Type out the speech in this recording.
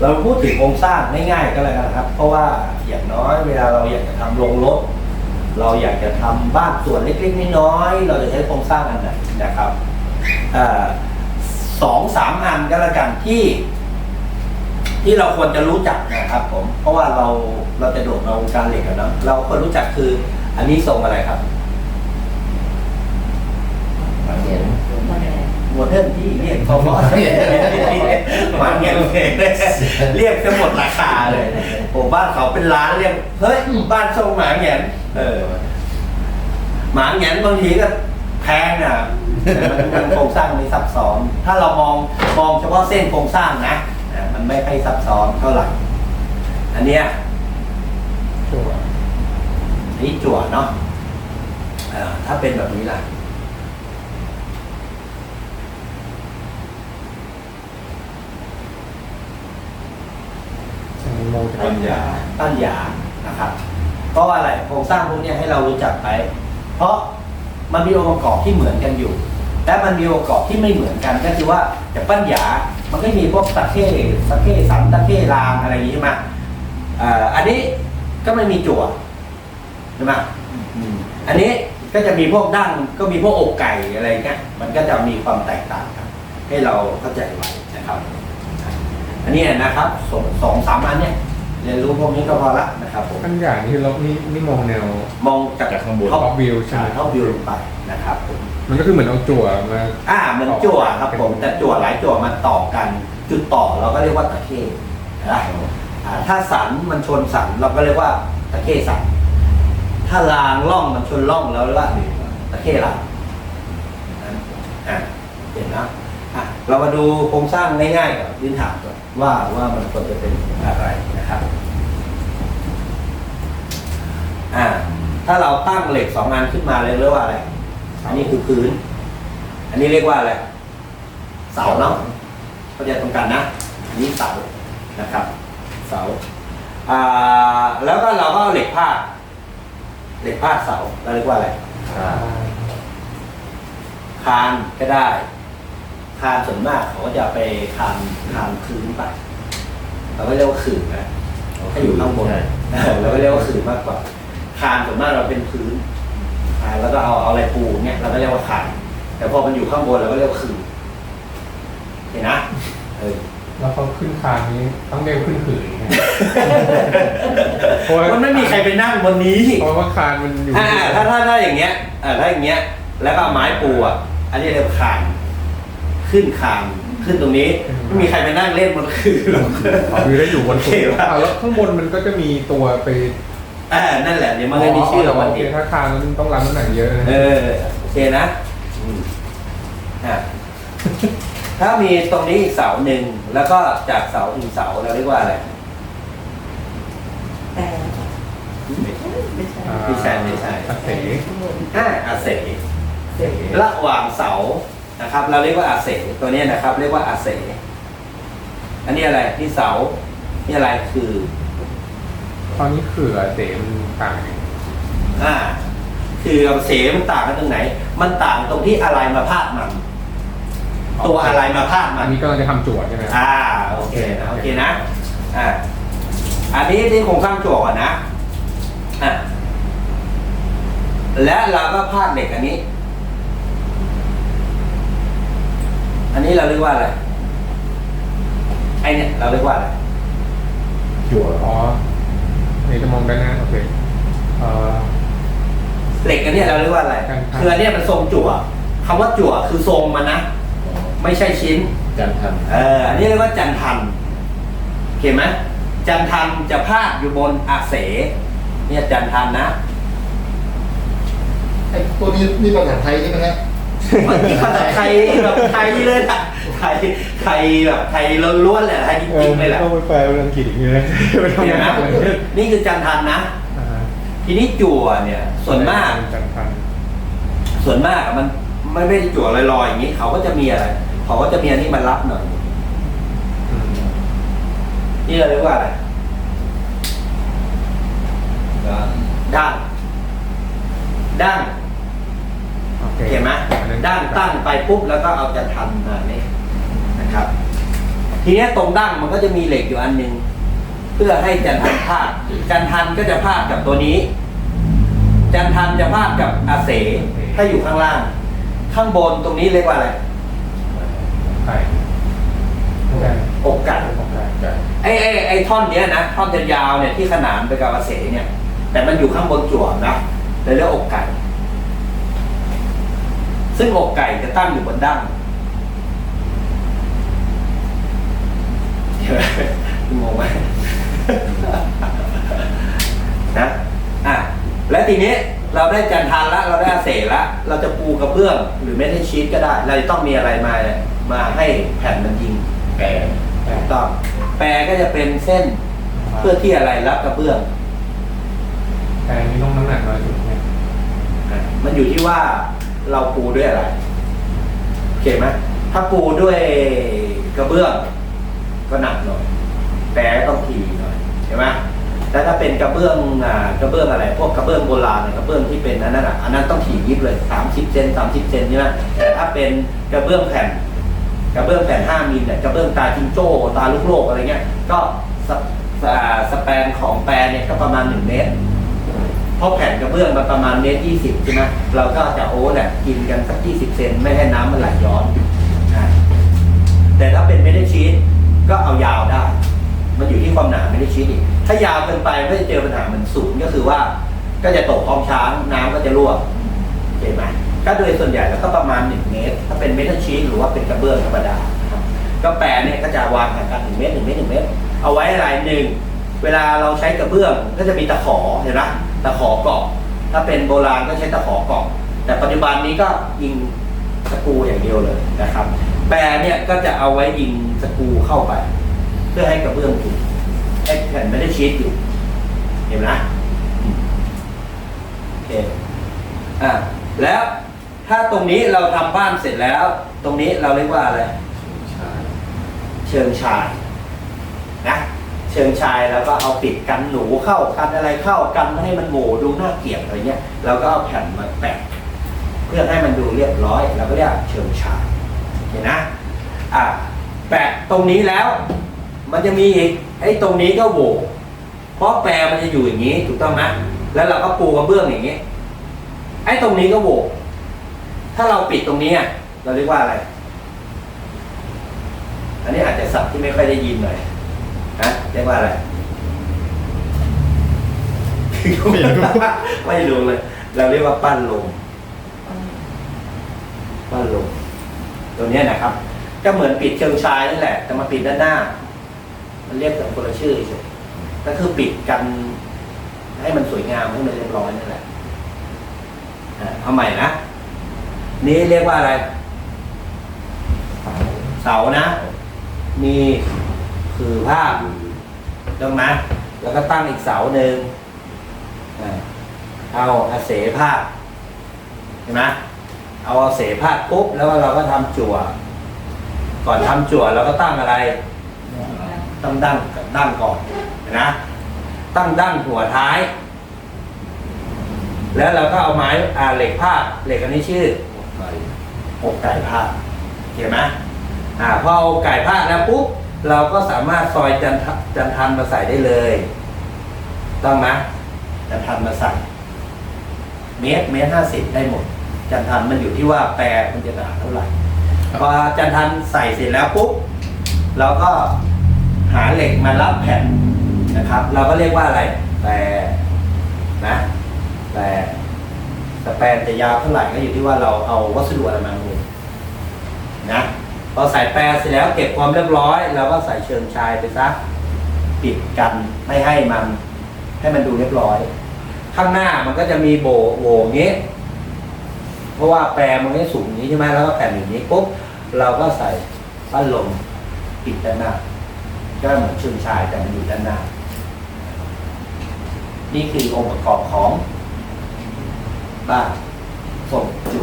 เราพูดถึงโครงสร้างง่ายๆก็แล้วกันนะครับ เพราะว่าอย่างน้อยเวลาเราอยากจะทำโรงรถ เราอยากจะทำบ้านส่วนเล็กๆน้อยๆเราจะใช้โครงสร้างอันไหนนะครับเอ่อสองสามอันก็แล้วกันที่ ที่เราควรจะรู้จักนะครับ ผม เพราะว่าเราเราจะโดดมาวงการเหล็กกันเนาะเราควรรู้จักคือ อันนี้ทรงอะไรครับเห็น โมเดิร์นที่เรียกเขาบอกหมาเงี้ยเรียกจะหมดราคาเลยโอ้บ้านเขาเป็นล้านเรียกเฮ้ยบ้านทรงหมาเงี้ยเออหมาเงี้ยบางทีก็แพงอะแต่มันมันโครงสร้างไม่ซับซ้อนถ้าเรามองมองเฉพาะเส้นโครงสร้างนะอะมันไม่ค่อยซับซ้อนเท่าไหร่อันเนี้ยจั่วอันนี้จั่วเนาะเอ่อถ้าเป็นแบบนี้ล่ะ อันนี้โมจะปัญญาตั้นยานะครับเพราะว่าอะไรโครงสร้างพวกนี้ให้เรารู้จักไป เพราะมันมีองค์ประกอบที่เหมือนกันอยู่แต่มันมีองค์ประกอบที่ไม่เหมือนกันก็คือว่าจากปั้นหยามันก็มีพวกตะเข้ตะเข้สันตะเข้รางอะไรอย่างนี้ใช่ไหมอ่ออันนี้ก็ไม่มีจั่วใช่ไหมอืมอันนี้ก็จะมีพวกดั้งก็มีพวกอกไก่อะไรเงี้ยมันก็จะมีความแตกต่างกันให้เราเข้าใจไว้นะครับ อันนี้นะครับสองสองสามอันเนี่ยเรียนรู้พวกนี้ก็พอละนะครับผมปัญญานี่เรานี่นี่มองแนวมองจากจากข้างบน ท็อป top view ใช่ไหมท็อปวิวลงไปนะครับผมมันก็คือเหมือนเอาจั่วมา อ่าเหมันจั่วครับผมแต่จั่วหลายจั่วมันต่อกัน จุดต่อเราก็เรียกว่าตะเข้นะอ่าถ้าสันมันชนสันเราก็เรียกว่าตะเข้สันถ้ารางล่องมันชนล่องเราเรียกว่าตะเข้รางนะอ่าเห็นนะอะ เรามาดูโครงสร้างง่ายๆก่อนพื้นฐานก่อนว่าว่ามันควรจะเป็นอะไรนะครับอ่าถ้าเราตั้งเหล็กสองอันขึ้นมาเลยเรียกว่าอะไร อันนี้คือพื้น อันนี้เรียกว่าอะไร เสาเนาะเข้าใจตรงกันนะ อันนี้เสานะครับ เสาอ่าแล้วก็เราก็เอาเหล็กพาดเหล็กพาดเสาเราเรียกว่าอะไรอ่าคานก็ได้ คานส่วนมากเขาก็จะไปคานคานคืนไปเราก็เรียกว่าขื่อนะถ้าอยู่ข้างบนใช่เออเราก็เรียกว่าขื่อมากกว่าคานส่วนมากเราเป็นพื้นคานแล้วก็เอาเอาอะไรปูเนี่ยเราก็เรียกว่าคานแต่พอมันอยู่ข้างบนเราก็เรียกว่าขื่อเห็นนะเออแล้วเขาขึ้นคานนี้ต้องเรียกขึ้นขืนไงเพราะว่ามันไม่มีใครไปนั่งบนนี้เพราะว่าคานมันอยู่อ่าถ้าถ้าถ้าอย่างเงี้ยอ่าถ้าอย่างเงี้ย แล้วก็เอาไม้ปูอะอันนี้เรียกว่าคาน ขึ้นคานขึ้นตรงนี้ไม่มีใครไปนั่งเล่นบนขื่อหรอก คือได้อยู่บนโอเคสุดป่ะ อ่าแล้วข้างบนมันก็จะมีตัวไปอ่านั่นแหละเดี๋ยวมันก็มีชื่อโอวันเคนี้ถ้าคานมันต้องรับน้ำหนักเยอะนะเออโอเคนะอืมอะถ้ามีตรงนี้อีกเสาหนึ่งแล้วก็จากเสาถึงเสาเราเรียกว่าอะไร แต่ไม่ใช่ไม่ใช่อ่าไม่ใช่ไม่ใช่อาเสอ่าอาเสระหว่างเสา นะครับ เราเรียกว่าอาเสตัวเนี้ยนะครับ เรียกว่าอาเสอันนี้อะไรนี่เสานี่อะไรคือตอนนี้คืออาเสมันต่างกันอ่า คืออาเสมันต่างกันตรงไหน มันต่างตรงที่อะไรมาพาดมัน ตัวอะไรมาพาดมัอันนนี้ก็จะทำจั่วใช่ไหมอ่าโอเคนะโอเคนะอ่าอันนี้ที่โครงสร้างจั่วก่อนนะอะและเราก็พาดเหล็กอันนี้ อันนี้เราเรียกว่าอะไร ไอเนี่ยเราเรียกว่าอะไร จั่วอ๋ออันนี้จะมองด้านหน้าโอเคเอ่อ เหล็กอันเนี้ยเราเรียกว่าอะไร กันครับ คืออันเนี้ยมันทรงจั่วคำว่าจั่วคือทรงมันนะ ไม่ใช่ชิ้นจันทันเออ อันนี้เรียกว่าจันทันเห็นไหมจันทันจะพาดอยู่บนอาเส เนี่ยจันทันนะ ไอ้ตัวนี้นี่ภาษาไทยใช่ไหมฮะ มันมีภาษาไทยแบบไทยเลยนะไทยไทยแบบไทยล้วนๆเลยไทยจริงๆเลยแหละต้องไปแปลเป็นอังกฤษอีกทีเลยไปทำเห็นงาไหมนอะไรเนี่ยนี่คือจันทันนะอ่าทีนี้จั่วเนี่ย ส่วนมากจันทันส่วนมากอะมันไม่ไม่ได้จั่วลอยๆอย่างนี้เขาก็จะมีอะไรเขาก็จะมีอันนี้มารับหน่อยอืมนี่เราเรียกว่าอะไรด้านด้านโอ เคเห็นไหมอันนั้นด้านตั้งไปปุ๊บแล้วก็เอาจันทันมาเนี่ยนะครับ ทีเนี้ยตรงดั้งมันก็จะมีเหล็กอยู่อันหนึ่งเพื่อให้จันทันพาดจันทันก็จะพาดกับตัวนี้ จันทันจะพาดกับอาเสถ้าอยู่ข้างล่าง ข้างบนตรงนี้เรียกว่าอะไรไก่ไม่ใช่อกไก่ของไก่ไก่ไอ้ไอ้ไอ้ท่อนเนี้ยนะท่อนจะยาวเนี่ยที่ขนานไปกับอาเสเนี่ย แต่มันอยู่ข้างบนจั่วนะเลยเรียกอกไก่ ซึ่งอกไก่จะตั้งอยู่บนดั้งเห็นไหมงงไหมนะอะและทีนี้เราได้จันทานละเราได้อาเสละเราจะปูกระเบื้องหรือไม่ได้ชีตก็ได้ เราจะต้องมีอะไรมามาให้แผ่นมันยิงแก่ถูกต้องแปรก็จะเป็นเส้นเพื่อที่อะไรรับกระเบื้อง แต่อันนี้ต้องน้ำหนักน้อยสุดเนี่ยอะมันอยู่ที่ว่า เราปูด้วยอะไรโอเคไหมถ้าปูด้วยกระเบื้องก็หนักหน่อยแปรต้องทีหน่อยเห็นไหมแล้วถ้าเป็นกระเบื้องกระเบื้องอะไร พวกกระเบื้องโบราณเนี่ยกระเบื้องที่เป็นอันนั้นอะอันนั้นต้องถี่ยิบเลยสามสิบเซนสามสิบเซนใช่ไหมแต่ถ้าเป็นกระเบื้องแผ่น กระเบื้องแผ่นห้ามิลเนี่ยกระเบื้องตาจิงโจ้ตาลูกโลกอะไรเงี้ยก็สสอ่าสแปนของแปรเนี่ยก็ประมาณหนึ่งเมตร เพราะแผ่นกระเบื้องมันประมาณเมตรยี่สิบใช่ไหมเราก็จะโอ้แหละกินกันสักยี่สิบเซนไม่ให้น้ำมันไหลย้อนอ่าแต่ถ้าเป็นไม่ได้ชีสก็เอายาวได้ มันอยู่ที่ความหนาไม่ได้ชีสอีก ถ้ายาวเกินไปก็จะเจอปัญหาเหมือนสูงก็คือว่า ก็จะตกคลองช้างน้ำก็จะรั่วเห็นไหมก็โดยส่วนใหญ่แล้วก็ประมาณหนึ่งเมตร ถ้าเป็นเมทัลชีสหรือว่าเป็นกระเบื้องธรรมดานะครับก็แปรเนี่ยก็จะวางห่างกันหนึ่งเมตรหนึ่งเมตรหนึ่งเมตร เอาไว้อะไรหนึ่ง เวลาเราใช้กระเบื้องก็จะมีตะขอเห็นไหมตะขอเกาะถ้าเป็นโบราณก็ใช้ตะขอเกาะแต่ปัจจุบันนี้ก็ยิงสกรูอย่างเดียวเลยนะครับ แปรเนี่ยก็จะเอาไว้ยิงสกรูเข้าไป เพื่อให้กระเบื้องอยู่ให้แผ่นไม่ได้ชีสอยู่ เห็นไหมอืมโอเคอะแล้วถ้าตรงนี้เราทำบ้านเสร็จแล้ว ตรงนี้เราเรียกว่าอะไรชายเชิงชายนะ เชิงชายแล้วก็เอาปิดกันหนูเข้ากันอะไรเข้ากันไม่ให้มันโง่ดูน่าเกลียดอะไรเงี้ยเราก็เอาแผ่นมาแปะเพื่อให้มันดูเรียบร้อยเราก็เรียกเชิงชายเห็นนะอะแปะตรงนี้แล้ว มันจะมีอีกไอ้ตรงนี้ก็โหวเพราะแปรมันจะอยู่อย่างนี้ถูกต้องไหมแล้วเราก็ปูกระเบื้องอย่างนี้ ไอ้ตรงนี้ก็โหวถ้าเราปิดตรงนี้อะเราเรียกว่าอะไร อันนี้อาจจะศัพท์ที่ไม่ค่อยได้ยินหน่อย นะเรียกว่าอะไรไม่รู้ไม่รู้เลย เราเรียกว่าปั้นลมปั้นลมตัวเนี้ยนะครับ ก็เหมือนปิดเชิงชายนั่นแหละ แต่มาปิดด้านหน้า มันเรียกแต่คนละชื่อเฉยก็คือปิดกันให้มันสวยงามให้มันเรียบร้อยนั่นแหละอะเอาใหม่นะ นี่เรียกว่าอะไร เสานะ มี คือภาพตรงนะแล้วก็ตั้งอีกเสาหนึ่งอ่าเอาอาเสภาพเห็นไหมเอาอาเสภาพปุ๊บแล้วเราก็ทำจั่ว ก่อนทำจั่วเราก็ตั้งอะไร ตั้งดั้งกับดั้งก่อนเห็นนะ ตั้งดั้งหัวท้าย แล้วเราก็เอาไม้อ่าเหล็กภาพเหล็กอันนี้ชื่อไก่อกไก่พาดเห็นไหมอ่าพอเอาไก่พาดแล้วปุ๊บ เราก็สามารถซอยจันทจันทันมาใส่ได้เลย ต้องไหมจันทันมาใส่เมตรเมตรห้าสิบได้หมด จันทันมันอยู่ที่ว่าแปรมันจะหนาเท่าไหร่พอจันทันใส่เสร็จแล้วปุ๊บเราก็หาเหล็กมารับแผ่นนะครับ เราก็เรียกว่าอะไรแปรนะแปรแต่แปลนจะยาวเท่าไหร่ก็อยู่ที่ว่าเราเอาวัสดุอะไรมาลงนะ พอใส่แปรเสร็จแล้วเก็บความเรียบร้อยเราก็ใส่เชิงชายไปซะปิดกันไม่ให้มันให้มันดูเรียบร้อย ข้างหน้ามันก็จะมีโบโหวอย่างนี้ เพราะว่าแปรมันไม่สูงอย่างนี้ใช่ไหมแล้วก็แผ่นอย่างนี้ปุ๊บเราก็ใส่ปั้นลมปิดด้านหน้าก็เหมือนเชิงชายแต่มันอยู่ด้านหน้า นี่คือองค์ประกอบของบ้านส่งจุ